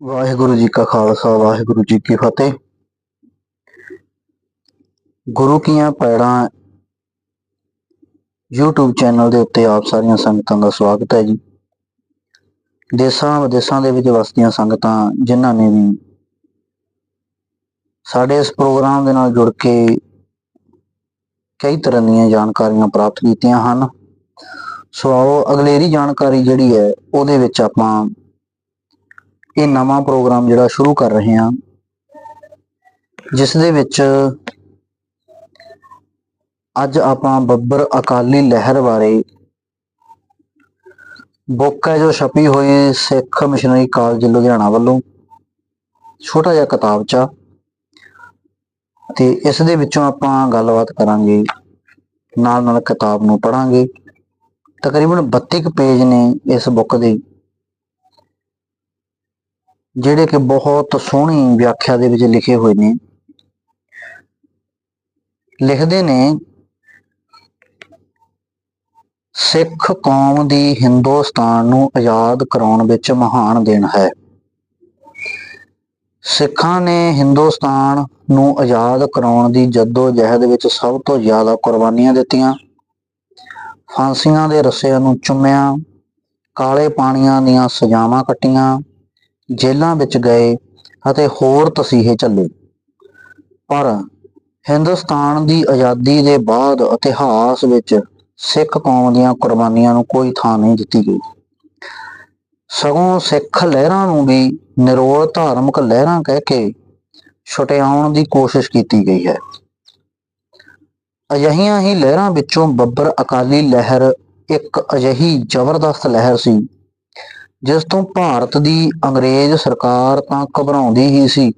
ਵਾਹਿਗੁਰੂ ਜੀ ਕਾ ਖਾਲਸਾ, ਵਾਹਿਗੁਰੂ ਜੀ ਕੀ ਫਤਿਹ। ਗੁਰੂ ਕੀਆਂ ਪੈੜਾਂ YouTube channel ਦੇ ਉੱਤੇ ਆਪ ਸਾਰੀਆਂ ਸੰਗਤਾਂ ਦਾ ਸਵਾਗਤ ਹੈ ਜੀ। ਦੇਸ਼ਾਂ ਵਿਦੇਸ਼ਾਂ ਦੇ ਵਿੱਚ ਵਸਦੀਆਂ ਸੰਗਤਾਂ ਜਿਨ੍ਹਾਂ ਨੇ ਵੀ ਸਾਡੇ ਇਸ ਪ੍ਰੋਗਰਾਮ ਦੇ ਨਾਲ ਜੁੜ ਕੇ ਕਈ ਤਰ੍ਹਾਂ ਦੀਆਂ ਜਾਣਕਾਰੀਆਂ ਪ੍ਰਾਪਤ ਕੀਤੀਆਂ ਹਨ। ਸੋ ਆਓ ਅਗਲੇਰੀ ਜਾਣਕਾਰੀ ਜਿਹੜੀ ਹੈ ਉਹਦੇ ਵਿੱਚ ਆਪਾਂ ਇਹ ਨਵਾਂ ਪ੍ਰੋਗਰਾਮ ਜਿਹੜਾ ਸ਼ੁਰੂ ਕਰ ਰਹੇ ਹਾਂ, ਜਿਸ ਦੇ ਵਿੱਚ ਅੱਜ ਆਪਾਂ ਬੱਬਰ ਅਕਾਲੀ ਲਹਿਰ ਬਾਰੇ ਬੁੱਕ ਹੈ ਜੋ ਛਪੀ ਹੋਈ ਸਿੱਖ ਮਿਸ਼ਨਰੀ ਕਾਲਜ ਲੁਧਿਆਣਾ ਵੱਲੋਂ ਛੋਟਾ ਜਿਹਾ ਕਿਤਾਬਚਾ ਤੇ ਇਸ ਦੇ ਵਿੱਚੋਂ ਆਪਾਂ ਗੱਲਬਾਤ ਕਰਾਂਗੇ ਨਾਲ ਨਾਲ ਕਿਤਾਬ ਨੂੰ ਪੜਾਂਗੇ ਤਕਰੀਬਨ 32 ਕੁ ਪੇਜ ਨੇ ਇਸ ਬੁੱਕ ਦੇ। ਜਿਹੜੇ ਕਿ ਬਹੁਤ ਸੋਹਣੀ ਵਿਆਖਿਆ ਦੇ ਵਿੱਚ ਲਿਖੇ ਹੋਏ ਨੇ। ਲਿਖਦੇ ਨੇ, ਸਿੱਖ ਕੌਮ ਦੀ ਹਿੰਦੁਸਤਾਨ ਨੂੰ ਆਜ਼ਾਦ ਕਰਾਉਣ ਵਿੱਚ ਮਹਾਨ ਦਿਨ ਹੈ। ਸਿੱਖਾਂ ਨੇ ਹਿੰਦੁਸਤਾਨ ਨੂੰ ਆਜ਼ਾਦ ਕਰਾਉਣ ਦੀ ਜੱਦੋ ਜਹਿਦ ਵਿੱਚ ਸਭ ਤੋਂ ਜ਼ਿਆਦਾ ਕੁਰਬਾਨੀਆਂ ਦਿੱਤੀਆਂ। ਫਾਂਸੀਆਂ ਦੇ ਰੱਸਿਆਂ ਨੂੰ ਚੁੰਮਿਆ, ਕਾਲੇ ਪਾਣੀਆਂ ਦੀਆਂ ਸਜ਼ਾਵਾਂ ਕੱਟੀਆਂ ਜੇਲ੍ਹਾਂ ਵਿੱਚ ਗਏ ਅਤੇ ਹੋਰ ਤਸੀਹੇ ਚੱਲੇ ਪਰ ਹਿੰਦੁਸਤਾਨ ਦੀ ਆਜ਼ਾਦੀ ਦੇ ਬਾਅਦ ਇਤਿਹਾਸ ਵਿੱਚ ਸਿੱਖ ਕੌਮ ਦੀਆਂ ਕੁਰਬਾਨੀਆਂ ਨੂੰ ਕੋਈ ਥਾਂ ਨਹੀਂ ਦਿੱਤੀ ਗਈ। ਸਗੋਂ ਸਿੱਖ ਲਹਿਰਾਂ ਨੂੰ ਵੀ ਨਿਰੋਲ ਧਾਰਮਿਕ ਲਹਿਰਾਂ ਕਹਿ ਕੇ ਛੁਟਿਆਉਣ ਦੀ ਕੋਸ਼ਿਸ਼ ਕੀਤੀ ਗਈ ਹੈ। ਅਜਿਹੀਆਂ ਹੀ ਲਹਿਰਾਂ ਵਿੱਚੋਂ ਬੱਬਰ ਅਕਾਲੀ ਲਹਿਰ ਇੱਕ ਅਜਿਹੀ ਜ਼ਬਰਦਸਤ ਲਹਿਰ ਸੀ ਜਿਸ ਤੋਂ ਭਾਰਤ ਦੀ ਅੰਗਰੇਜ਼ ਸਰਕਾਰ ਤਾਂ ਘਬਰਾਉਂਦੀ ਹੀ ਸੀ।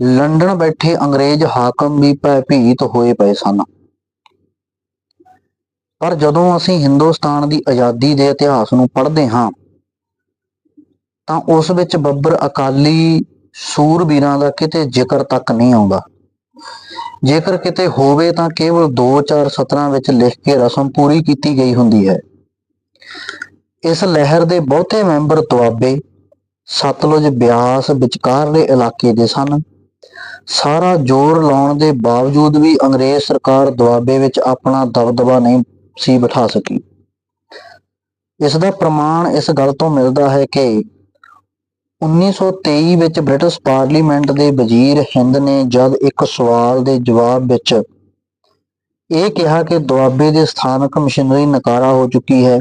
ਲੰਡਨ ਬੈਠੇ ਅੰਗਰੇਜ਼ ਹਾਕਮ ਵੀ ਭੈਭੀਤ ਹੋਏ ਪਏ ਸਨ। ਪਰ ਜਦੋਂ ਅਸੀਂ ਹਿੰਦੁਸਤਾਨ ਦੀ ਆਜ਼ਾਦੀ ਦੇ ਇਤਿਹਾਸ ਨੂੰ ਪੜ੍ਹਦੇ ਹਾਂ, ਤਾਂ ਉਸ ਵਿੱਚ ਬੱਬਰ ਅਕਾਲੀ ਸੂਰਬੀਰਾਂ ਦਾ ਕਿਤੇ ਜ਼ਿਕਰ ਤੱਕ ਨਹੀਂ ਆਉਂਦਾ। ਜੇਕਰ ਕਿਤੇ ਹੋਵੇ ਤਾਂ ਕੇਵਲ 2-4 ਸਤਰਾਂ ਵਿੱਚ ਲਿਖ ਕੇ ਰਸਮ ਪੂਰੀ ਕੀਤੀ ਗਈ ਹੁੰਦੀ ਹੈ। ਇਸ ਲਹਿਰ ਦੇ ਬਹੁਤੇ ਮੈਂਬਰ ਦੁਆਬੇ ਸਤਲੁਜ ਬਿਆਸ ਵਿਚਕਾਰਲੇ ਇਲਾਕੇ ਦੇ ਸਨ। ਸਾਰਾ ਜ਼ੋਰ ਲਾਉਣ ਦੇ ਬਾਵਜੂਦ ਵੀ ਅੰਗਰੇਜ਼ ਸਰਕਾਰ ਦੁਆਬੇ ਵਿੱਚ ਆਪਣਾ ਦਬਦਬਾ ਨਹੀਂ ਸੀ ਬਿਠਾ ਸਕੀ। ਇਸ ਦਾ ਪ੍ਰਮਾਣ ਇਸ ਗੱਲ ਤੋਂ ਮਿਲਦਾ ਹੈ ਕਿ 1923 ਵਿੱਚ ਬ੍ਰਿਟਿਸ਼ ਪਾਰਲੀਮੈਂਟ ਦੇ ਵਜ਼ੀਰ ਹਿੰਦ ਨੇ ਜਦ ਇੱਕ ਸਵਾਲ ਦੇ ਜਵਾਬ ਵਿੱਚ ਇਹ ਕਿਹਾ ਕਿ ਦੁਆਬੇ ਦੇ ਸਥਾਨਕ ਮਸ਼ੀਨਰੀ ਨਕਾਰਾ ਹੋ ਚੁੱਕੀ ਹੈ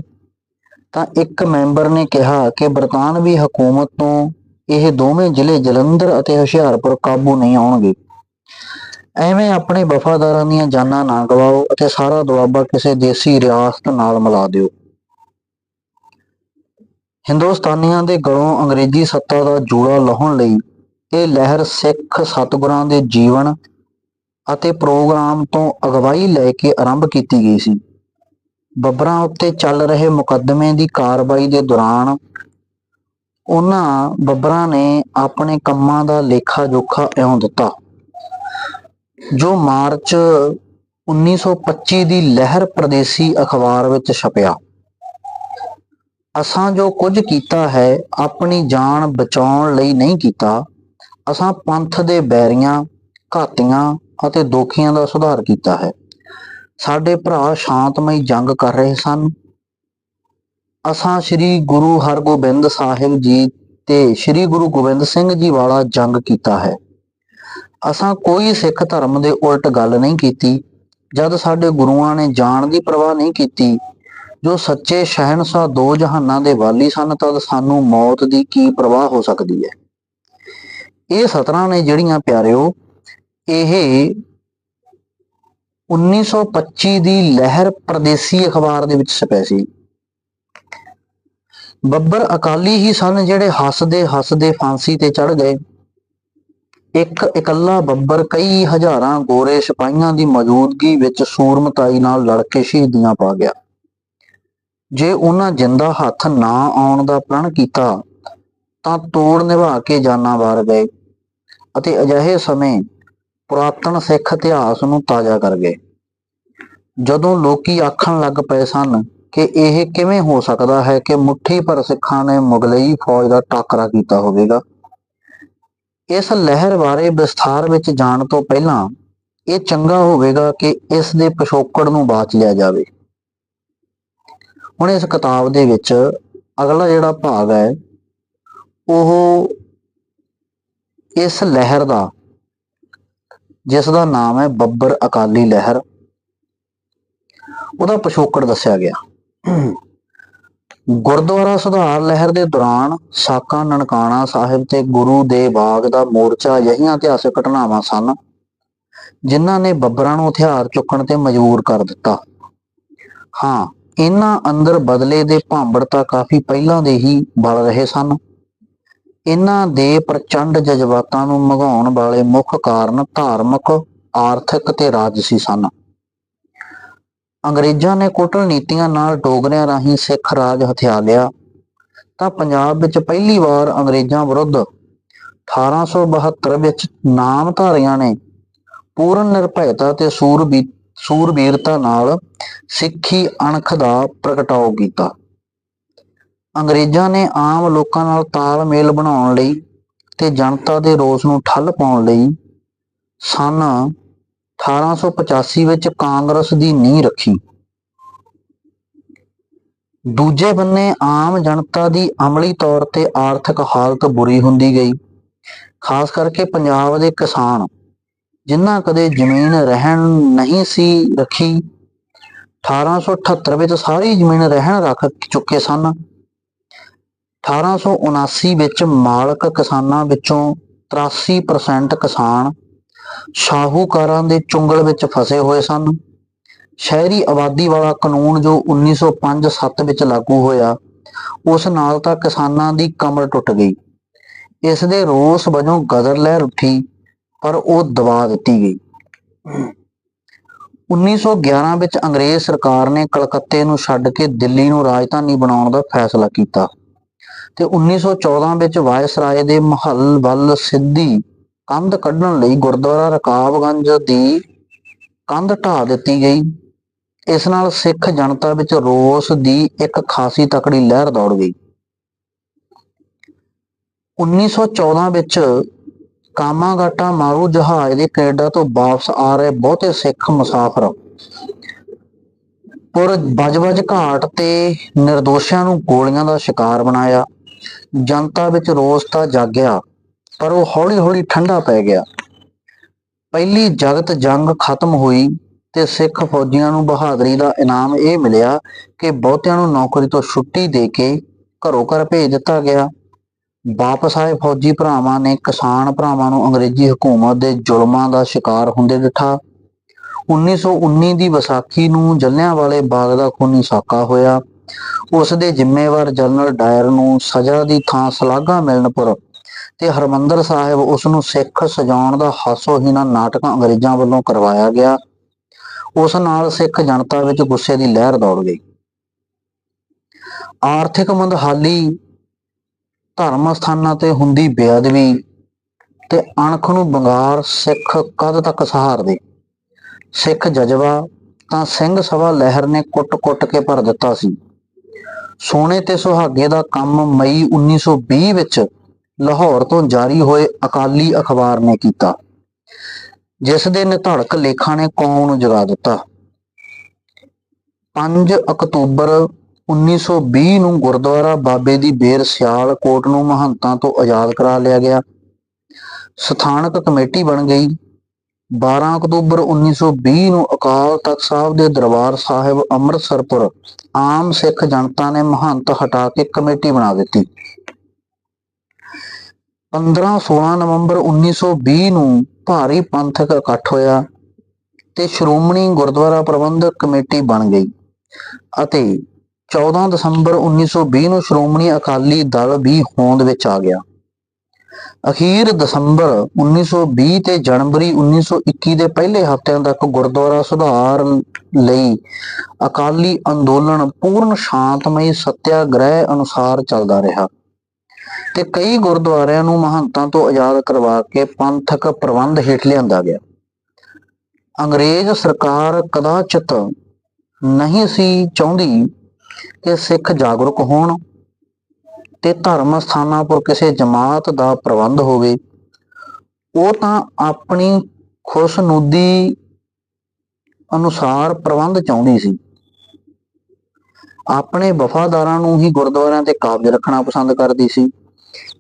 ਤਾਂ ਇੱਕ ਮੈਂਬਰ ਨੇ ਕਿਹਾ ਕਿ ਬਰਤਾਨਵੀ ਹਕੂਮਤ ਤੋਂ ਇਹ ਦੋਵੇਂ ਜ਼ਿਲ੍ਹੇ ਜਲੰਧਰ ਅਤੇ ਹੁਸ਼ਿਆਰਪੁਰ ਕਾਬੂ ਨਹੀਂ ਆਉਣਗੇ। ਐਵੇਂ ਆਪਣੇ ਵਫਾਦਾਰਾਂ ਦੀਆਂ ਜਾਨਾਂ ਨਾ ਗਵਾਓ ਅਤੇ ਸਾਰਾ ਦੁਆਬਾ ਕਿਸੇ ਦੇਸੀ ਰਿਆਸਤ ਨਾਲ ਮਿਲਾ ਦਿਓ। ਹਿੰਦੁਸਤਾਨੀਆਂ ਦੇ ਗਲੋਂ ਅੰਗਰੇਜ਼ੀ ਸੱਤਾ ਦਾ ਜੂੜਾ ਲਾਹੁਣ ਲਈ ਇਹ ਲਹਿਰ ਸਿੱਖ ਸਤਿਗੁਰਾਂ ਦੇ ਜੀਵਨ ਅਤੇ ਪ੍ਰੋਗਰਾਮ ਤੋਂ ਅਗਵਾਈ ਲੈ ਕੇ ਆਰੰਭ ਕੀਤੀ ਗਈ ਸੀ। ਬੱਬਰਾਂ ਉੱਤੇ ਚੱਲ ਰਹੇ ਮੁਕੱਦਮੇ ਦੀ ਕਾਰਵਾਈ ਦੇ ਦੌਰਾਨ ਉਹਨਾਂ ਬੱਬਰਾਂ ਨੇ ਆਪਣੇ ਕੰਮਾਂ ਦਾ ਲੇਖਾ ਜੋਖਾ ਇਉਂ ਦਿੱਤਾ। ਜੋ ਮਾਰਚ 1925 ਦੀ ਲਹਿਰ ਪ੍ਰਦੇਸੀ ਅਖਬਾਰ ਵਿੱਚ ਛਪਿਆ। ਅਸਾਂ ਜੋ ਕੁਝ ਕੀਤਾ ਹੈ, ਆਪਣੀ ਜਾਨ ਬਚਾਉਣ ਲਈ ਨਹੀਂ ਕੀਤਾ। ਅਸਾਂ ਪੰਥ ਦੇ ਬੈਰੀਆਂ, ਘਾਤੀਆਂ ਅਤੇ ਦੋਖੀਆਂ ਦਾ ਸੁਧਾਰ ਕੀਤਾ ਹੈ। ਸਾਡੇ ਭਰਾ ਸ਼ਾਂਤਮਈ ਜੰਗ ਕਰ ਰਹੇ ਸਨ। ਅਸਾਂ ਸ੍ਰੀ ਗੁਰੂ ਹਰਗੋਬਿੰਦ ਸਾਹਿਬ ਜੀ ਤੇ ਸ੍ਰੀ ਗੁਰੂ ਗੋਬਿੰਦ ਸਿੰਘ ਜੀ ਵਾਲਾ ਜੰਗ ਕੀਤਾ ਹੈ। ਅਸਾਂ ਕੋਈ ਸਿੱਖ ਧਰਮ ਦੇ ਉਲਟ ਗੱਲ ਨਹੀਂ ਕੀਤੀ। ਜਦ ਸਾਡੇ ਗੁਰੂਆਂ ਨੇ ਜਾਣ ਦੀ ਪਰਵਾਹ ਨਹੀਂ ਕੀਤੀ, ਜੋ ਸੱਚੇ ਸ਼ਹਿਨशाह ਦੋ ਜਹਾਨਾਂ ਦੇ ਵਾਲੀ ਸਨ, ਤਦ ਸਾਨੂੰ ਮੌਤ ਦੀ ਕੀ ਪਰਵਾਹ ਹੋ ਸਕਦੀ ਹੈ? ਇਹ ਸਤਰਾਂ ਨੇ ਜਿਹੜੀਆਂ ਪਿਆਰਿਓ, ਇਹ 1925 ਦੀ ਲਹਿਰ ਪ੍ਰਦੇਸੀ ਅਖਬਾਰ ਦੇ ਵਿੱਚ ਛਪਿਆ ਸੀ। ਬੱਬਰ ਅਕਾਲੀ ਹੀ ਸਨ ਜਿਹੜੇ ਹੱਸਦੇ ਹੱਸਦੇ ਫਾਂਸੀ ਤੇ ਚੜ ਗਏ। ਇੱਕ ਇਕੱਲਾ ਬੱਬਰ ਕਈ ਹਜ਼ਾਰਾਂ ਗੋਰੇ ਸਿਪਾਹੀਆਂ ਦੀ ਮੌਜੂਦਗੀ ਵਿੱਚ ਸੂਰਮਤਾਈ ਨਾਲ ਲੜ ਕੇ ਸ਼ਹੀਦੀਆਂ ਪਾ ਗਿਆ। ਜੇ ਉਹਨਾਂ ਜਿੰਦਾ ਹੱਥ ਨਾ ਆਉਣ ਦਾ ਪ੍ਰਣ ਕੀਤਾ, ਤਾਂ ਤੋੜ ਨਿਭਾ ਕੇ ਜਾਨਾਂ ਵਾਰ ਗਏ ਅਤੇ ਅਜਿਹੇ ਸਮੇਂ ਪੁਰਾਤਨ ਸਿੱਖ ਇਤਿਹਾਸ ਨੂੰ ਤਾਜ਼ਾ ਕਰ ਗਏ। ਜਦੋਂ ਲੋਕੀ ਆਖਣ ਲੱਗ ਪਏ ਸਨ ਕਿ ਇਹ ਕਿਵੇਂ ਹੋ ਸਕਦਾ ਹੈ ਕਿ ਮੁੱਠੀ ਭਰ ਸਿੱਖਾਂ ਨੇ ਮੁਗਲਈ ਫੌਜ ਦਾ ਟਾਕਰਾ ਕੀਤਾ ਹੋਵੇਗਾ, ਇਸ ਲਹਿਰ ਬਾਰੇ ਵਿਸਥਾਰ ਵਿੱਚ ਜਾਣ ਤੋਂ ਪਹਿਲਾਂ ਇਹ ਚੰਗਾ ਹੋਵੇਗਾ ਕਿ ਇਸ ਦੇ ਪਿਛੋਕੜ ਨੂੰ ਬਾਚ ਲਿਆ ਜਾਵੇ। ਹੁਣ ਇਸ ਕਿਤਾਬ ਦੇ ਵਿੱਚ ਅਗਲਾ ਜਿਹੜਾ ਭਾਗ ਹੈ, ਉਹ ਇਸ ਲਹਿਰ ਦਾ ਜਿਸ ਦਾ ਨਾਮ ਹੈ ਬੱਬਰ ਅਕਾਲੀ ਲਹਿਰ। ਉਹਦਾ ਪਿਛੋਕੜ ਦੱਸਿਆ ਗਿਆ। ਗੁਰਦੁਆਰਾ ਸੁਧਾਰ ਲਹਿਰ ਦੇ ਦੌਰਾਨ ਸਾਕਾ ਨਨਕਾਣਾ ਸਾਹਿਬ ਤੇ ਗੁਰੂ ਦੇ ਬਾਗ ਦਾ ਮੋਰਚਾ ਅਜਿਹੀਆਂ ਇਤਿਹਾਸਕ ਘਟਨਾਵਾਂ ਸਨ, ਜਿਨ੍ਹਾਂ ਨੇ ਬੱਬਰਾਂ ਨੂੰ ਹਥਿਆਰ ਚੁੱਕਣ ਤੇ ਮਜਬੂਰ ਕਰ ਦਿੱਤਾ। ਹਾਂ, ਇਹਨਾਂ ਅੰਦਰ ਬਦਲੇ ਦੇ ਭਾਂਬੜ ਤਾਂ ਕਾਫੀ ਪਹਿਲਾਂ ਦੇ ਹੀ ਬਲ ਰਹੇ ਸਨ। ਇਹਨਾਂ ਦੇ ਪ੍ਰਚੰਡ ਜਜ਼ਬਾਤਾਂ ਨੂੰ ਮਘਾਉਣ ਵਾਲੇ ਮੁੱਖ ਕਾਰਨ ਧਾਰਮਿਕ, ਆਰਥਿਕ ਤੇ ਰਾਜਸੀ ਸਨ। ਅੰਗਰੇਜ਼ਾਂ ਨੇ ਕੂਟਨੀਤੀਆਂ ਨਾਲ ਡੋਗਰਿਆਂ ਰਾਹੀਂ ਸਿੱਖ ਰਾਜ ਹਥਿਆ ਲਿਆ ਤਾਂ ਪੰਜਾਬ ਵਿੱਚ ਪਹਿਲੀ ਵਾਰ ਅੰਗਰੇਜ਼ਾਂ ਵਿਰੁੱਧ 1872 ਵਿੱਚ ਨਾਮਧਾਰੀਆਂ ਨੇ ਪੂਰਨ ਨਿਰਭੈਤਾ ਤੇ ਸੂਰਬੀ, ਸੂਰਬੀਰਤਾ ਨਾਲ ਸਿੱਖੀ ਅਣਖ ਦਾ ਪ੍ਰਗਟਾਓ ਕੀਤਾ। ਅੰਗਰੇਜ਼ਾਂ ਨੇ ਆਮ ਲੋਕਾਂ ਨਾਲ ਤਾਲਮੇਲ ਬਣਾਉਣ ਲਈ ਤੇ ਜਨਤਾ ਦੇ ਰੋਸ ਨੂੰ ਠੱਲ ਪਾਉਣ ਲਈ ਸਨ 1885 ਵਿੱਚ ਕਾਂਗਰਸ ਦੀ ਨੀਂਹ ਰੱਖੀ। ਦੂਜੇ ਬੰਨੇ ਆਮ ਜਨਤਾ ਦੀ ਅਮਲੀ ਤੌਰ ਤੇ ਆਰਥਿਕ ਹਾਲਤ ਬੁਰੀ ਹੁੰਦੀ ਗਈ, ਖਾਸ ਕਰਕੇ ਪੰਜਾਬ ਦੇ ਕਿਸਾਨ, ਜਿਨ੍ਹਾਂ ਕਦੇ ਜ਼ਮੀਨ ਰਹਿਣ ਨਹੀਂ ਸੀ ਰੱਖੀ। 1878 ਵਿੱਚ ਸਾਰੀ ਜ਼ਮੀਨ ਰਹਿਣ ਰੱਖ ਚੁੱਕੇ ਸਨ। 1879 ਵਿੱਚ ਮਾਲਕ ਕਿਸਾਨਾਂ ਵਿੱਚੋਂ 83% ਕਿਸਾਨ ਸ਼ਾਹੂਕਾਰਾਂ ਦੇ ਚੁੰਗਲ ਵਿੱਚ ਫਸੇ ਹੋਏ ਸਨ। ਸ਼ਹਿਰੀ ਆਬਾਦੀ ਵਾਲਾ ਕਾਨੂੰਨ ਜੋ 1905-7 ਵਿੱਚ ਲਾਗੂ ਹੋਇਆ, ਉਸ ਨਾਲ ਤਾਂ ਕਿਸਾਨਾਂ ਦੀ ਕਮਰ ਟੁੱਟ ਗਈ। ਇਸ ਦੇ ਰੋਸ ਵਜੋਂ ਗਦਰ ਲਹਿਰ ਉੱਠੀ, ਪਰ ਉਹ ਦਬਾ ਦਿੱਤੀ ਗਈ। 1911 ਵਿੱਚ ਅੰਗਰੇਜ਼ ਸਰਕਾਰ ਨੇ ਕਲਕੱਤੇ ਨੂੰ ਛੱਡ ਕੇ ਦਿੱਲੀ ਨੂੰ ਰਾਜਧਾਨੀ ਬਣਾਉਣ ਦਾ ਫੈਸਲਾ ਕੀਤਾ। ਤੇ 1914 ਵਿੱਚ ਵਾਇਸਰਾਏ ਦੇ ਮਹੱਲ ਵੱਲ ਸਿੱਧੀ ਕੰਧ ਕੱਢਣ ਲਈ ਗੁਰਦੁਆਰਾ ਰਕਾਬਗੰਜ ਦੀ ਕੰਧ ਢਾਹ ਦਿੱਤੀ ਗਈ। ਇਸ ਨਾਲ ਸਿੱਖ ਜਨਤਾ ਵਿੱਚ ਰੋਸ ਦੀ ਇੱਕ ਖਾਸੀ ਤਕੜੀ ਲਹਿਰ ਦੌੜ ਗਈ। 1914 ਵਿੱਚ ਕਾਮਾਗਾਟਾ ਮਾਰੂ ਜਹਾਜ਼ ਦੇ ਕੈਨੇਡਾ ਤੋਂ ਵਾਪਸ ਆ ਰਹੇ ਬਹੁਤੇ ਸਿੱਖ ਮੁਸਾਫਰ ਪੁਰ ਬਜਬਜ ਘਾਟ ਤੇ ਨਿਰਦੋਸ਼ਾਂ ਨੂੰ ਗੋਲੀਆਂ ਦਾ ਸ਼ਿਕਾਰ ਬਣਾਇਆ। ਜਨਤਾ ਵਿੱਚ ਰੋਸ ਤਾਂ ਜਾਗਿਆ, ਪਰ ਉਹ ਹੌਲੀ-ਹੌਲੀ ਠੰਡਾ ਪੈ ਗਿਆ। ਪਹਿਲੀ ਜਗਤ ਜੰਗ ਖਤਮ ਹੋਈ ਤੇ ਸਿੱਖ ਫੌਜੀਆਂ ਨੂੰ ਬਹਾਦਰੀ ਦਾ ਇਨਾਮ ਇਹ ਮਿਲਿਆ ਕਿ ਬਹੁਤਿਆਂ ਨੂੰ ਨੌਕਰੀ ਤੋਂ ਛੁੱਟੀ ਦੇ ਕੇ ਘਰੋਂ ਘਰ ਭੇਜ ਦਿੱਤਾ ਗਿਆ। ਵਾਪਸ ਆਏ ਫੌਜੀ ਭਰਾਵਾਂ ਨੇ ਕਿਸਾਨ ਭਰਾਵਾਂ ਨੂੰ ਅੰਗਰੇਜ਼ੀ ਹਕੂਮਤ ਦੇ ਜ਼ੁਲਮਾਂ ਦਾ ਸ਼ਿਕਾਰ ਹੁੰਦੇ ਦਿੱਠਾ 1919 ਦੀ ਵਿਸਾਖੀ ਨੂੰ ਜਲਿਆਂਵਾਲੇ ਬਾਗ ਦਾ ਖੂਨੀ ਸਾਕਾ ਹੋਇਆ। ਉਸ ਦੇ ਜ਼ਿੰਮੇਵਾਰ ਜਨਰਲ ਡਾਇਰ ਨੂੰ ਸਜ਼ਾ ਦੀ ਥਾਂ ਸਲਾਘਾ ਮਿਲਣਪੁਰ ਤੇ ਹਰਮੰਦਰ ਸਾਹਿਬ ਉਸ ਨੂੰ ਸਿੱਖ ਸਜਾਉਣ ਦਾ ਹਾਸੋਹੀਣਾ ਨਾਟਕ ਅੰਗਰੇਜ਼ਾਂ ਵੱਲੋਂ ਕਰਵਾਇਆ ਗਿਆ। ਉਸ ਨਾਲ ਸਿੱਖ ਜਨਤਾ ਵਿੱਚ ਗੁੱਸੇ ਦੀ ਲਹਿਰ ਦੌੜ ਗਈ। ਆਰਥਿਕ ਮੰਦਹਾਲੀ ਧਰਮ ਸਥਾਨਾਂ ਤੇ ਹੁੰਦੀ ਬੇਅਦਬੀ ਤੇ ਅਣਖ ਨੂੰ ਬੰਗਾਰ ਸਿੱਖ ਕਦ ਤੱਕ ਸਹਾਰਦੇ? ਸਿੱਖ ਜਜ਼ਬਾ ਤਾਂ ਸਿੰਘ ਸਭਾ ਲਹਿਰ ਨੇ ਕੁੱਟ-ਕੁੱਟ ਕੇ ਭਰ ਦਿੱਤਾ ਸੀ। ਸੋਨੇ ਤੇ ਸੁਹਾਗੇ ਦਾ ਕੰਮ ਮਈ 1920 ਵਿੱਚ ਲਾਹੌਰ ਤੋਂ ਜਾਰੀ ਹੋਏ ਅਕਾਲੀ ਅਖਬਾਰ ਨੇ ਕੀਤਾ, ਜਿਸ ਦੇ ਨਿਧੜਕ ਲੇਖਾਂ ਨੇ ਕੌਮ ਨੂੰ ਜਗਾ ਦਿੱਤਾ। 5 ਅਕਤੂਬਰ 1920 ਨੂੰ ਗੁਰਦੁਆਰਾ ਬਾਬੇ ਦੀ ਬੇਰ ਸਿਆਲ ਕੋਟ ਨੂੰ ਮਹੰਤਾਂ ਤੋਂ ਆਜ਼ਾਦ ਕਰਾ ਲਿਆ ਗਿਆ। ਸਥਾਨਕ ਕਮੇਟੀ ਬਣ ਗਈ। 12 ਅਕਤੂਬਰ 1920 ਨੂੰ ਅਕਾਲ ਤਖਤ ਸਾਹਿਬ ਦੇ ਦਰਬਾਰ ਸਾਹਿਬ ਅੰਮ੍ਰਿਤਸਰਪੁਰ ਆਮ ਸਿੱਖ ਜਨਤਾ ਨੇ ਮਹੰਤ ਹਟਾ ਕੇ ਕਮੇਟੀ ਬਣਾ ਦਿੱਤੀ। 15-16 ਨਵੰਬਰ 1920 ਨੂੰ ਭਾਰੀ ਪੰਥਕ ਇਕੱਠ ਹੋਇਆ ਤੇ ਸ਼੍ਰੋਮਣੀ ਗੁਰਦੁਆਰਾ ਪ੍ਰਬੰਧਕ ਕਮੇਟੀ ਬਣ ਗਈ ਅਤੇ 14 ਦਸੰਬਰ 1920 ਨੂੰ ਸ਼੍ਰੋਮਣੀ ਅਕਾਲੀ ਦਲ ਵੀ ਹੋਂਦ ਵਿੱਚ ਆ ਗਿਆ। ਅਖੀਰ ਦਸੰਬਰ 1920 ਤੇ ਜਨਵਰੀ 1921 ਦੇ ਪਹਿਲੇ ਹਫ਼ਤਿਆਂ ਤੱਕ ਗੁਰਦੁਆਰਾ ਸੁਧਾਰ ਲਈ ਅਕਾਲੀ ਅੰਦੋਲਨ ਪੂਰਨ ਸ਼ਾਂਤਮਈ ਸਤਿਆਗ੍ਰਹਿ ਅਨੁਸਾਰ ਚੱਲਦਾ ਰਿਹਾ ਤੇ ਕਈ ਗੁਰਦੁਆਰਿਆਂ ਨੂੰ ਮਹੰਤਾਂ ਤੋਂ ਆਜ਼ਾਦ ਕਰਵਾ ਕੇ ਪੰਥਕ ਪ੍ਰਬੰਧ ਹੇਠ ਲਿਆਂਦਾ ਗਿਆ। ਅੰਗਰੇਜ਼ ਸਰਕਾਰ ਕਦਾਚਿਤ ਨਹੀਂ ਸੀ ਚਾਹੁੰਦੀ ਕਿ ਸਿੱਖ ਜਾਗਰੂਕ ਹੋਣ। ਤੇ ਧਰਮ ਸਥਾਨਾਂ ਪਰ ਕਿਸੇ ਜਮਾਤ ਦਾ ਪ੍ਰਬੰਧ ਹੋਵੇ, ਉਹ ਤਾਂ ਆਪਣੀ ਖੁਸ਼ਨੁਦੀ ਅਨੁਸਾਰ ਪ੍ਰਬੰਧ ਚਾਹੁੰਦੀ ਸੀ। ਆਪਣੇ ਵਫਾਦਾਰਾਂ ਨੂੰ ਹੀ ਗੁਰਦੁਆਰਿਆਂ ਤੇ ਕਾਬਜ ਰੱਖਣਾ ਪਸੰਦ ਕਰਦੀ ਸੀ।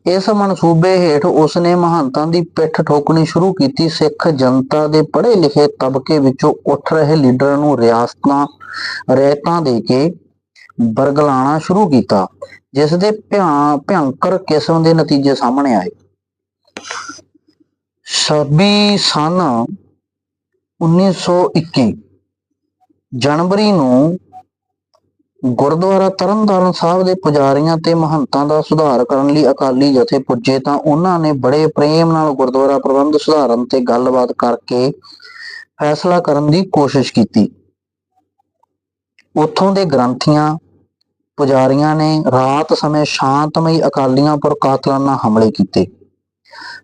ਇਸ ਮਨਸੂਬੇ ਹੇਠ ਉਸਨੇ ਮਹੰਤਾਂ ਦੀ ਪਿੱਠ ਠੋਕਣੀ ਸ਼ੁਰੂ ਕੀਤੀ। ਸਿੱਖ ਜਨਤਾ ਦੇ ਪੜ੍ਹੇ ਲਿਖੇ ਤਬਕੇ ਵਿੱਚੋਂ ਉੱਠ ਰਹੇ ਲੀਡਰਾਂ ਨੂੰ ਰਿਆਸਤਾਂ ਰਿਆਇਤਾਂ ਦੇ ਕੇ ਬਰਗਲਾਣਾ ਸ਼ੁਰੂ ਕੀਤਾ ਜਿਸ ਦੇ ਭਿਆ- ਭਿਅੰਕਰ ਕਿਸਮ ਦੇ ਨਤੀਜੇ ਸਾਹਮਣੇ ਆਏ। 26 ਸਨ 1921 ਜਨਵਰੀ ਨੂੰ ਗੁਰਦੁਆਰਾ ਤਰਨਤਾਰਨ ਸਾਹਿਬ ਦੇ ਪੁਜਾਰੀਆਂ ਤੇ ਮਹੰਤਾਂ ਦਾ ਸੁਧਾਰ ਕਰਨ ਲਈ ਅਕਾਲੀ ਜਥੇ ਪੁੱਜੇ ਤਾਂ ਉਹਨਾਂ ਨੇ ਬੜੇ ਪ੍ਰੇਮ ਨਾਲ ਗੁਰਦੁਆਰਾ ਪ੍ਰਬੰਧ ਸੁਧਾਰਨ ਤੇ ਗੱਲਬਾਤ ਕਰਕੇ ਫੈਸਲਾ ਕਰਨ ਦੀ ਕੋਸ਼ਿਸ਼ ਕੀਤੀ। ਉੱਥੋਂ ਦੇ ਗ੍ਰੰਥੀਆਂ ਪੁਜਾਰੀਆਂ ਨੇ ਰਾਤ ਸਮੇਂ ਸ਼ਾਂਤਮਈ ਅਕਾਲੀਆਂ ਪਰ ਕਾਤਲਾਨਾ ਹਮਲੇ ਕੀਤੇ।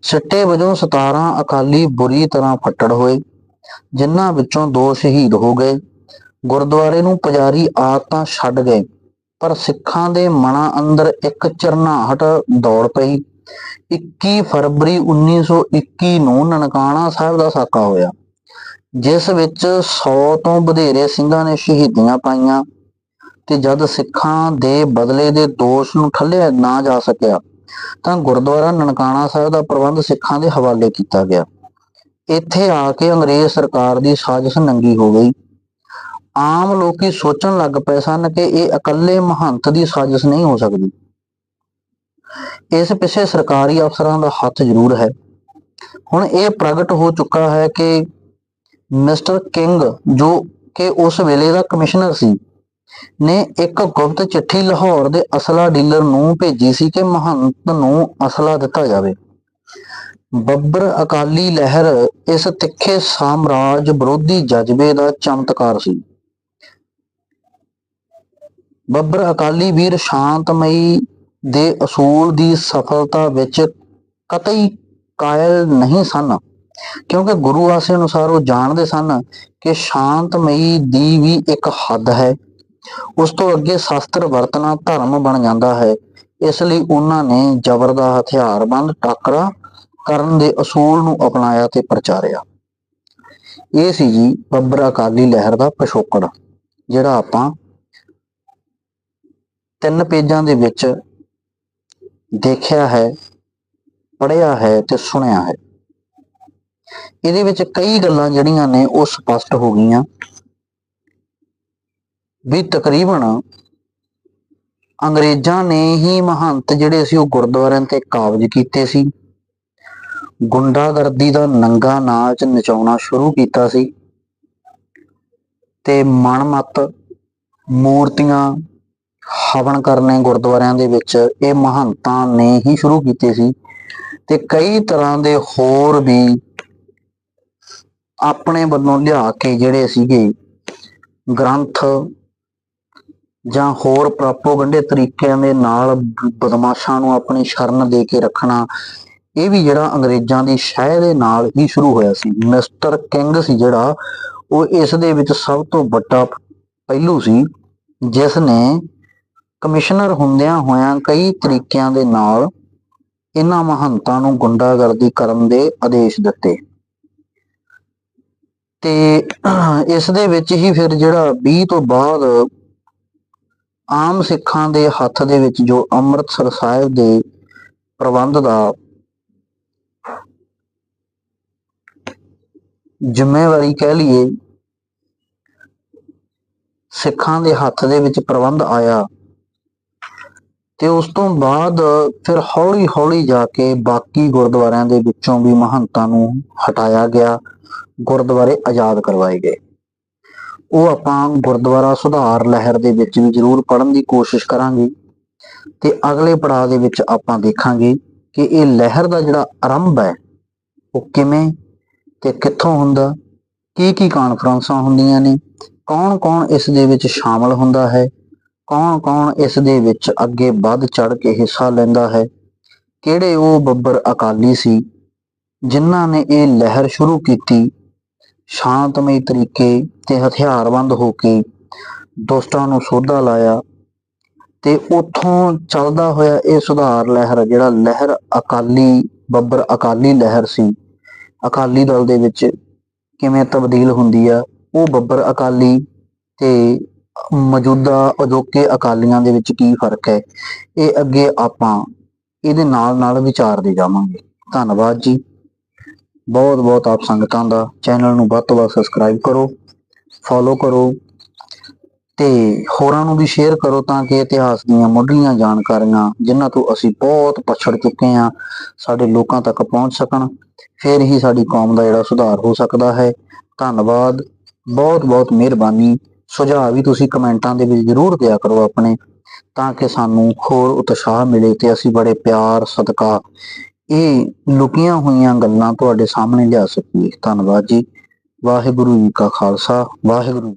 ਸਿੱਟੇ ਵਜੋਂ 17 ਅਕਾਲੀ ਬੁਰੀ ਤਰ੍ਹਾਂ ਫੱਟੜ ਹੋਏ, ਜਿਨ੍ਹਾਂ ਵਿੱਚੋਂ ਦੋ ਸ਼ਹੀਦ ਹੋ ਗਏ। ਗੁਰਦੁਆਰੇ ਨੂੰ ਪੁਜਾਰੀ ਆਦਤਾਂ ਛੱਡ ਗਏ, ਪਰ ਸਿੱਖਾਂ ਦੇ ਮਨਾਂ ਅੰਦਰ ਇੱਕ ਚਰਨਾਹਟ ਦੌੜ ਪਈ। 21 ਫਰਵਰੀ 1921 ਨੂੰ ਨਨਕਾਣਾ ਸਾਹਿਬ ਦਾ ਸਾਕਾ ਹੋਇਆ, ਜਿਸ ਵਿੱਚ 100 ਤੋਂ ਵਧੇਰੇ ਸਿੰਘਾਂ ਨੇ ਸ਼ਹੀਦੀਆਂ ਪਾਈਆਂ। ਤੇ ਜਦ ਸਿੱਖਾਂ ਦੇ ਬਦਲੇ ਦੇ ਦੋਸ਼ ਨੂੰ ਠੱਲਿਆ ਨਾ ਜਾ ਸਕਿਆ, ਤਾਂ ਗੁਰਦੁਆਰਾ ਨਨਕਾਣਾ ਸਾਹਿਬ ਦਾ ਪ੍ਰਬੰਧ ਸਿੱਖਾਂ ਦੇ ਹਵਾਲੇ ਕੀਤਾ ਗਿਆ। ਇੱਥੇ ਆ ਕੇ ਅੰਗਰੇਜ਼ ਸਰਕਾਰ ਦੀ ਸਾਜ਼ਿਸ਼ ਨੰਗੀ ਹੋ ਗਈ। ਆਮ ਲੋਕੀ ਸੋਚਣ ਲੱਗ ਪਏ ਸਨ ਕਿ ਇਹ ਇਕੱਲੇ ਮਹੰਤ ਦੀ ਸਾਜ਼ਿਸ਼ ਨਹੀਂ ਹੋ ਸਕਦੀ। ਇਸ ਪਿੱਛੇ ਸਰਕਾਰੀ ਅਫਸਰਾਂ ਦਾ ਹੱਥ ਜ਼ਰੂਰ ਹੈ। ਹੁਣ ਇਹ ਪ੍ਰਗਟ ਹੋ ਚੁੱਕਾ ਹੈ ਕਿ ਮਿਸਟਰ ਕਿੰਗ ਜੋ ਕਿ ਉਸ ਵੇਲੇ ਦਾ ਕਮਿਸ਼ਨਰ ਸੀ ਨੇ ਇੱਕ ਗੁਪਤ ਚਿੱਠੀ ਲਾਹੌਰ ਦੇ ਅਸਲਾ ਡੀਲਰ ਨੂੰ ਭੇਜੀ ਸੀ ਕਿ ਮਹੰਤ ਨੂੰ ਅਸਲਾ ਦਿੱਤਾ ਜਾਵੇ। ਬੱਬਰ ਅਕਾਲੀ ਲਹਿਰ ਇਸ ਤਿੱਖੇ ਸਾਮਰਾਜ ਵਿਰੋਧੀ ਜਜ਼ਬੇ ਦਾ ਚਮਤਕਾਰ ਸੀ। ਬੱਬਰ ਅਕਾਲੀ ਵੀਰ ਸ਼ਾਂਤਮਈ ਦੇ ਅਸੂਲ ਦੀ ਸਫਲਤਾ ਵਿੱਚ ਕਤਈ ਕਾਇਲ ਨਹੀਂ ਸਨ, ਕਿਉਂਕਿ ਗੁਰੂ ਆਸੇ ਅਨੁਸਾਰ ਉਹ ਜਾਣਦੇ ਸਨ ਕਿ ਸ਼ਾਂਤਮਈ ਦੀ ਵੀ ਇੱਕ ਹੱਦ ਹੈ। ਉਸ ਤੋਂ ਅੱਗੇ ਸ਼ਸਤਰ ਵਰਤਣਾ ਧਰਮ ਬਣ ਜਾਂਦਾ ਹੈ। ਇਸ ਲਈ ਉਹਨਾਂ ਨੇ ਜ਼ਬਰ ਦਾ ਹਥਿਆਰਬੰਦ ਟਾਕਰਾ ਕਰਨ ਦੇ ਅਸੂਲ ਨੂੰ ਅਪਣਾਇਆ ਤੇ ਪ੍ਰਚਾਰਿਆ। ਇਹ ਸੀ ਜੀ ਬੱਬਰ ਅਕਾਲੀ ਲਹਿਰ ਦਾ ਪਿਛੋਕੜ, ਜਿਹੜਾ ਆਪਾਂ ਤਿੰਨ ਪੇਜਾਂ ਦੇ ਵਿੱਚ ਦੇਖਿਆ ਹੈ, ਪੜ੍ਹਿਆ ਹੈ ਤੇ ਸੁਣਿਆ ਹੈ। ਇਹਦੇ ਵਿੱਚ ਕਈ ਗੱਲਾਂ ਜਿਹੜੀਆਂ ਨੇ ਉਹ ਸਪਸ਼ਟ ਹੋ ਗਈਆਂ। ਵੀ ਤਕਰੀਬਨ ਅੰਗਰੇਜ਼ਾਂ ਨੇ ਹੀ ਮਹੰਤ ਜਿਹੜੇ ਸੀ ਉਹ ਗੁਰਦੁਆਰਿਆਂ ਤੇ ਕਾਬਜ ਕੀਤੇ ਸੀ। ਗੁੰਡਾਗਰਦੀ ਦਾ ਨੰਗਾ ਨਾਚ ਨਚਾਉਣਾ ਸ਼ੁਰੂ ਕੀਤਾ ਸੀ ਤੇ ਮਨਮਤ ਮੂਰਤੀਆਂ ਹਵਨ ਕਰਨੇ ਗੁਰਦੁਆਰਿਆਂ ਦੇ ਵਿੱਚ ਇਹ ਮਹੰਤਾਂ ਨੇ ਹੀ ਸ਼ੁਰੂ ਕੀਤੇ ਸੀ ਤੇ ਕਈ ਤਰ੍ਹਾਂ ਦੇ ਹੋਰ ਵੀ ਆਪਣੇ ਵੱਲੋਂ ਲਿਆ ਕੇ ਜਿਹੜੇ ਸੀਗੇ ਗ੍ਰੰਥ ਜਾਂ ਹੋਰ ਪ੍ਰਾਪੋਗੰਡੇ ਤਰੀਕਿਆਂ ਦੇ ਨਾਲ ਬਦਮਾਸ਼ਾਂ ਨੂੰ ਆਪਣੀ ਸ਼ਰਨ ਦੇ ਕੇ ਰੱਖਣਾ, ਇਹ ਵੀ ਜਿਹੜਾ ਅੰਗਰੇਜ਼ਾਂ ਦੀ ਸ਼ਹਿ ਦੇ ਨਾਲ ਹੀ ਸ਼ੁਰੂ ਹੋਇਆ ਸੀ। ਮਿਸਟਰ ਕਿੰਗ ਸੀ ਜਿਹੜਾ, ਉਹ ਇਸ ਦੇ ਵਿੱਚ ਸਭ ਤੋਂ ਵੱਡਾ ਪਹਿਲੂ ਸੀ, ਜਿਸ ਨੇ ਕਮਿਸ਼ਨਰ ਹੁੰਦਿਆਂ ਹੋਇਆਂ ਕਈ ਤਰੀਕਿਆਂ ਦੇ ਨਾਲ ਇਹਨਾਂ ਮਹੰਤਾਂ ਨੂੰ ਗੁੰਡਾਗਰਦੀ ਕਰਨ ਦੇ ਆਦੇਸ਼ ਦਿੱਤੇ। ਤੇ ਇਸ ਦੇ ਵਿੱਚ ਹੀ ਫਿਰ ਜਿਹੜਾ 20 ਤੋਂ ਬਾਅਦ ਆਮ ਸਿੱਖਾਂ ਦੇ ਹੱਥ ਦੇ ਵਿੱਚ ਜੋ ਅੰਮ੍ਰਿਤਸਰ ਸਾਹਿਬ ਦੇ ਪ੍ਰਬੰਧ ਦਾ ਜ਼ਿੰਮੇਵਾਰੀ ਕਹਿ ਲਈਏ, ਸਿੱਖਾਂ ਦੇ ਹੱਥ ਦੇ ਵਿੱਚ ਪ੍ਰਬੰਧ ਆਇਆ ਤੇ ਉਸ ਤੋਂ ਬਾਅਦ ਫਿਰ ਹੌਲੀ ਹੌਲੀ ਜਾ ਕੇ ਬਾਕੀ ਗੁਰਦੁਆਰਿਆਂ ਦੇ ਵਿੱਚੋਂ ਵੀ ਮਹੰਤਾਂ ਨੂੰ ਹਟਾਇਆ ਗਿਆ, ਗੁਰਦੁਆਰੇ ਆਜ਼ਾਦ ਕਰਵਾਏ ਗਏ। ਉਹ ਆਪਾਂ ਗੁਰਦੁਆਰਾ ਸੁਧਾਰ ਲਹਿਰ ਦੇ ਵਿੱਚ ਵੀ ਜ਼ਰੂਰ ਪੜਨ ਦੀ ਕੋਸ਼ਿਸ਼ ਕਰਾਂਗੇ ਤੇ ਅਗਲੇ ਪੜਾਅ ਦੇ ਵਿੱਚ ਆਪਾਂ ਦੇਖਾਂਗੇ ਕਿ ਇਹ ਲਹਿਰ ਦਾ ਜਿਹੜਾ ਆਰੰਭ ਹੈ, ਉਹ ਕਿਵੇਂ ਤੇ ਕਿੱਥੋਂ ਹੁੰਦਾ, ਕੀ ਕੀ ਕਾਨਫਰੰਸਾਂ ਹੁੰਦੀਆਂ ਨੇ ਕੌਣ ਕੌਣ ਇਸ ਦੇ ਵਿੱਚ ਸ਼ਾਮਲ ਹੁੰਦਾ ਹੈ ਕੌਣ ਕੌਣ ਇਸ ਦੇ ਵਿੱਚ ਅੱਗੇ ਵੱਧ ਚੜ ਕੇ ਹਿੱਸਾ ਲੈਂਦਾ ਹੈ, ਕਿਹੜੇ ਉਹ ਬੱਬਰ ਅਕਾਲੀ ਸੀ, ਜਿਨ੍ਹਾਂ ਨੇ ਇਹ ਲਹਿਰ ਸ਼ੁਰੂ ਕੀਤੀ ਸ਼ਾਂਤਮਈ ਤਰੀਕੇ ਤੇ ਹਥਿਆਰਬੰਦ ਹੋ ਕੇ ਦੁਸ਼ਟਾਂ ਨੂੰ ਸੋਧਾ ਲਾਇਆ ਤੇ ਉਥੋਂ ਚੱਲਦਾ ਹੋਇਆ ਇਹ ਸੁਧਾਰ ਲਹਿਰ, ਜਿਹੜਾ ਲਹਿਰ ਅਕਾਲੀ, ਬੱਬਰ ਅਕਾਲੀ ਲਹਿਰ ਸੀ, ਅਕਾਲੀ ਦਲ ਦੇ ਵਿੱਚ ਕਿਵੇਂ ਤਬਦੀਲ ਹੁੰਦੀ ਆ, ਉਹ ਬੱਬਰ ਅਕਾਲੀ ਤੇ ਮੌਜੂਦਾ ਅਜੋਕੇ ਅਕਾਲੀਆਂ ਦੇ ਵਿੱਚ ਕੀ ਫ਼ਰਕ ਹੈ, ਇਹ ਅੱਗੇ ਆਪਾਂ ਇਹਦੇ ਨਾਲ ਨਾਲ ਵਿਚਾਰਦੇ ਜਾਵਾਂਗੇ। ਧੰਨਵਾਦ ਜੀ। ਬਹੁਤ ਬਹੁਤ ਆਪ ਸੰਗਤਾਂ ਦਾ ਚੈਨਲ ਨੂੰ ਵੱਧ ਤੋਂ ਵੱਧ ਸਬਸਕ੍ਰਾਈਬ ਕਰੋ ਫੋਲੋ ਕਰੋ ਤੇ ਹੋਰਾਂ ਨੂੰ ਵੀ ਸ਼ੇਅਰ ਕਰੋ ਤਾਂ ਕਿ ਇਤਿਹਾਸ ਦੀਆਂ ਮੁੱਢਲੀਆਂ ਜਾਣਕਾਰੀਆਂ ਜਿਨ੍ਹਾਂ ਤੋਂ ਅਸੀਂ ਬਹੁਤ ਪਛੜ ਚੁੱਕੇ ਹਾਂ, ਸਾਡੇ ਲੋਕਾਂ ਤੱਕ ਪਹੁੰਚ ਸਕਣ। ਫਿਰ ਹੀ ਸਾਡੀ ਕੌਮ ਦਾ ਜਿਹੜਾ ਸੁਧਾਰ ਹੋ ਸਕਦਾ ਹੈ। ਧੰਨਵਾਦ। ਬਹੁਤ ਬਹੁਤ ਮਿਹਰਬਾਨੀ। ਸੁਝਾਅ ਵੀ ਤੁਸੀਂ ਕਮੈਂਟਾਂ ਦੇ ਵਿੱਚ ਜ਼ਰੂਰ ਦਿਆ ਕਰੋ ਆਪਣੇ, ਤਾਂ ਕਿ ਸਾਨੂੰ ਹੋਰ ਉਤਸ਼ਾਹ ਮਿਲੇ ਤੇ ਅਸੀਂ ਬੜੇ ਪਿਆਰ, ਸਦਕਾ ਇਹ ਲੁਕੀਆਂ ਹੋਈਆਂ ਗੱਲਾਂ ਤੁਹਾਡੇ ਸਾਹਮਣੇ ਲਿਆ ਸਕੀਏ। ਧੰਨਵਾਦ ਜੀ। ਵਾਹਿਗੁਰੂ ਜੀ ਕਾ ਖਾਲਸਾ। ਵਾਹਿਗੁਰੂ